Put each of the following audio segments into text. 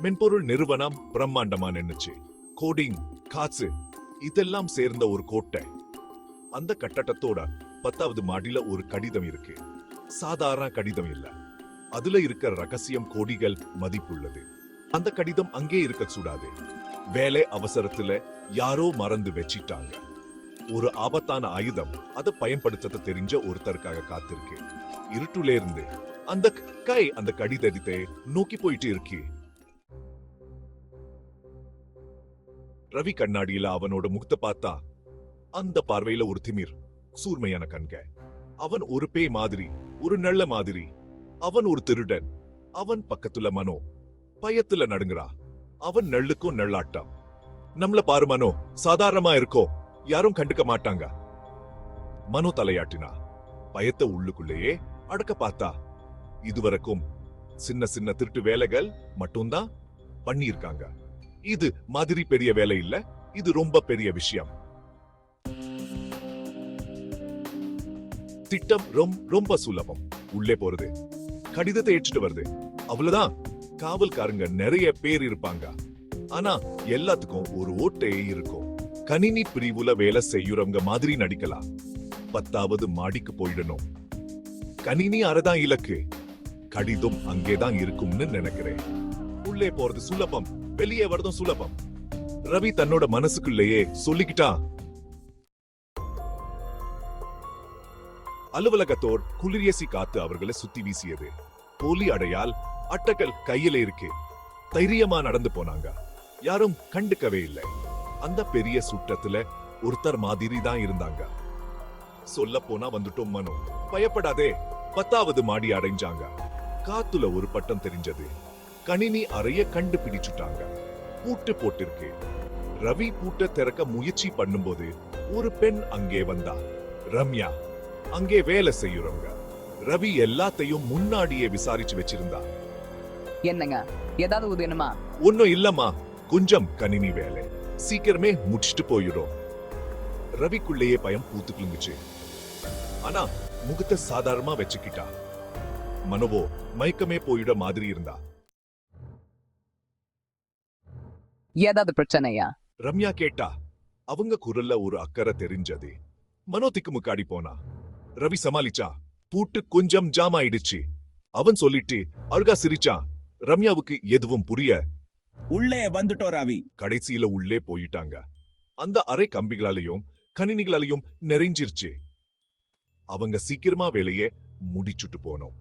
மென்பொருள் நிறுவனம் பிரம்மாண்டமா நின்னுச்சு. கோடிங் காசு இதெல்லாம் சேர்ந்த ஒரு கோட்டை. அந்த கட்டடத்தோட பத்தாவது மாடியில ஒரு கடிதம் இருக்கு. சாதாரண கடிதம் இல்ல. அதுல இருக்க ரகசியம் கோடிகள் மதிப்புள்ளது. அந்த கடிதம் அங்கே இருக்க கூடாது வேலை அவசரத்துல யாரோ மறந்து வச்சிட்டாங்க. ஒரு ஆபத்தான ஆயுதம். அதை பயன்படுத்த தெரிஞ்ச ஒருத்தருக்காக காத்திருக்கு. இருட்டுல இருந்து அந்த கை அந்த கடிதத்தை நோக்கி போயிட்டு இருக்கு. ரவி கண்ணாடியில அவனோட முகத்தை பார்த்தா அந்த பார்வையில ஒரு திமிர் சூர்மையான கண்க. அவன் ஒரு பேய் மாதிரி ஒரு நல்ல மாதிரி. அவன் ஒரு திருடன். அவன் பக்கத்துல மனோ பயத்துல நடுங்குறா. அவன் நள்ளுக்கும் நல்லாட்டம் நம்மள பாரு மனோ சாதாரணமா இருக்கோ? யாரும் கண்டுக்க மாட்டாங்க. மனோ தலையாட்டினா பயத்தை உள்ளுக்குள்ளேயே அடக்க பார்த்தா இதுவரைக்கும் சின்ன சின்ன திருட்டு வேலைகள் மட்டும்தான் பண்ணியிருக்காங்க. இது மாதிரி பெரிய வேலை இல்ல. இது ரொம்ப பெரிய விஷயம். திட்டம் ரொம்ப ரொம்ப சுலபம். உள்ளே போறது. கடிதத்தை ஏற்றுட்டு வருது. அவ்வளவுதான். காவல்காரங்க நிறைய பேர் இருப்பாங்க. ஆனா எல்லாத்துக்கும் ஒரு ஓட்டையே இருக்கும். கணினி பிரிவுல வேலை செய்யுறவங்க மாதிரி நடிக்கலாம். பத்தாவது மாடிக்கு போயிடணும். கணினி அறதான் இலக்கு. கடிதம் அங்கேதான் இருக்கும்னு நினைக்கிறேன். உள்ளே போறது சுலபம். வெளியே வரதும் சுலபம். ரவி தன்னோட மனசுக்குள்ளேயே சொல்லிக்கிட்டா அலுவலகத்தோர் குளிரியசி காத்து அவர்களை சுத்தி வீசியது. போலி அடையால் அட்டக்கல் கையில இருக்கு. தைரியமா நடந்து போனாங்க. யாரும் கண்டுக்கவே இல்லை. அந்த பெரிய சுற்றத்துல ஒருத்தர் மாதிரி தான் இருந்தாங்க. சொல்ல போனா வந்துட்டோம் மனோ. பயப்படாதே. பத்தாவது மாடி அடைஞ்சாங்க. காத்துல ஒரு பட்டம் தெரிஞ்சது. கணினி அறைய கண்டுபிடிச்சுட்டாங்க. பூட்டு போட்டிருக்கு. ரவி பூட்ட திறக்க முயற்சி பண்ணும்போது ஒரு பெண் அங்கே வந்தா. ரம்யா அங்கே வேலை செய்யுறவங்க. ரவி எல்லாத்தையும் முன்னாடியே விசாரிச்சு வச்சிருந்தா. என்னங்க? ஏதாவது உதயணுமா? ஒன்னும் இல்லம்மா. கொஞ்சம் கணினி வேலை. சீக்கிரமே முடிச்சிட்டு போயிடும். ரவிக்குள்ளேயே பயம் பூத்து குலுங்குச்சு ஆனா முகத்தை சாதாரணமா வச்சுக்கிட்டா. மனவோ மயக்கமே போயிட மாதிரி இருந்தா. ஏதாவது பிரச்சனையா? ரம்யா கேட்டா அவங்க குரல்ல ஒரு அக்கறை தெரிஞ்சது. மனோ திக்குமுக்காடி போனா ரவி சமாளிச்சா? பூட்டு கொஞ்சம் ஜாம் ஆயிடுச்சு. அவன் சொல்லிட்டு அழுகா சிரிச்சான் ரம்யாவுக்கு எதுவும் புரிய? உள்ளே வந்துட்டோம் ரவி. கடைசியில உள்ளே போயிட்டாங்க. அந்த அறை கம்பிகளாலையும் கணினிகளாலையும் நிறைஞ்சிருச்சு. அவங்க சீக்கிரமா வேலையை முடிச்சுட்டு போனோம்.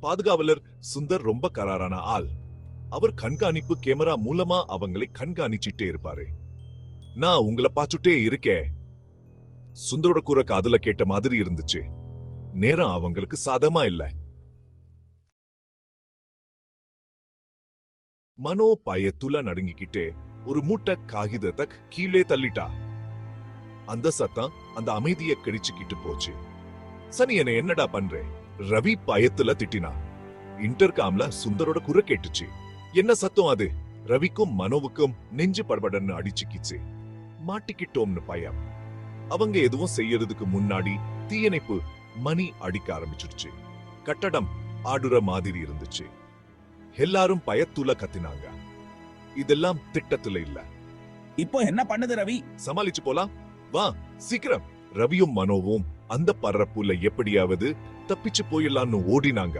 பாதுகாவலர் சுந்தர் ரொம்ப கராரான ஆள். அவர் கண்காணிப்பு கேமரா மூலமா அவங்களை கண்காணிச்சிட்டே இருப்பாரு. நான் உங்களை பார்த்துட்டே இருக்கேன். சுந்தரோட கூற காதுல கேட்ட மாதிரி இருந்துச்சு. நேரம் அவங்களுக்கு சாதமா இல்ல. மனோ பயத்துல நடுங்கிக்கிட்டே ஒரு மூட்டை காகிதத்தை கீழே தள்ளிட்டா. அந்த சத்தம் அந்த அமைதியை கடிச்சுக்கிட்டு போச்சு. சனி என்ன என்னடா பண்றேன் ரவி பயத்துல திட்டினா. இன்டர்காம்ல சுந்தரோட குறை கேட்டுச்சு. என்ன சத்தம் அது? ரவிக்கும் மனோவுக்கும் நெஞ்சு படபடன்னு அடிச்சுக்கிச்சு. மாட்டிக்கிட்டோம்னு பயம். அவங்க எதுவும் செய்யறதுக்கு முன்னாடி தீயணைப்பு மணி அடிக்க ஆரம்பிச்சிடுச்சு. கட்டடம் ஆடுற மாதிரி இருந்துச்சு. எல்லாரும் பயத்துல கத்தினாங்க. இதெல்லாம் திட்டத்துல இல்ல. இப்போ என்ன பண்ணுது ரவி? சமாளிச்சு போலாம். வா சீக்கிரம். ரவியும் மனோவும் அந்த பரப்புல எப்படியாவது தப்பிச்சு போயிடலாம்னு ஓடினாங்க.